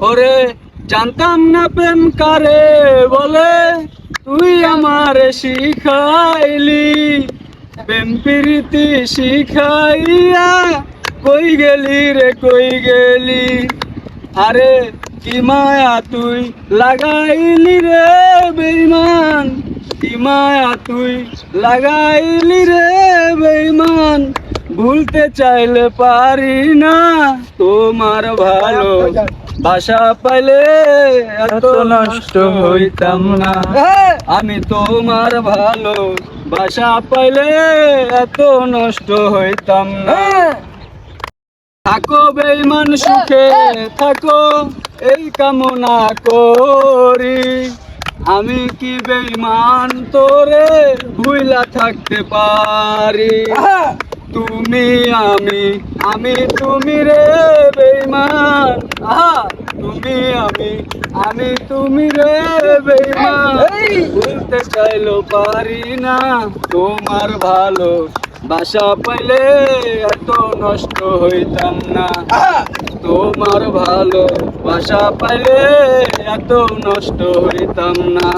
ওরে, জানতাম না প্রেম কারে বলে, তুই আমার শিখাইলি। প্রেম প্রীতি শিখাইয়া কই গেলি রে, কই গেলি? আরে, কি মায়া তুই লাগাইলি রে বেইমান কি মায়া তুই লাগাইলি রে বেইমান ভুলতে চাইলে পারি না তোমার ভালো। বাসা পাইলে এত নষ্ট হইতাম না। আমি তোমার ভালো বাসা পাইলে এত নষ্ট হইতাম না। থাকো বেইমান সুখে থাকো এই কামনা করি। আমি কি বেইমান তোরে ভুইলা থাকতে পারি? তুমি আমি আমি তুমি রে বেইমান আহা। তুমি আমি আমি তুমি রে বেইমান। ভুলতে চাইলো পারি না তোমার ভালো বাসা পাইলে এত নষ্ট হইতাম না। তোমার ভালো বাসা পাইলে এত নষ্ট হইতাম না।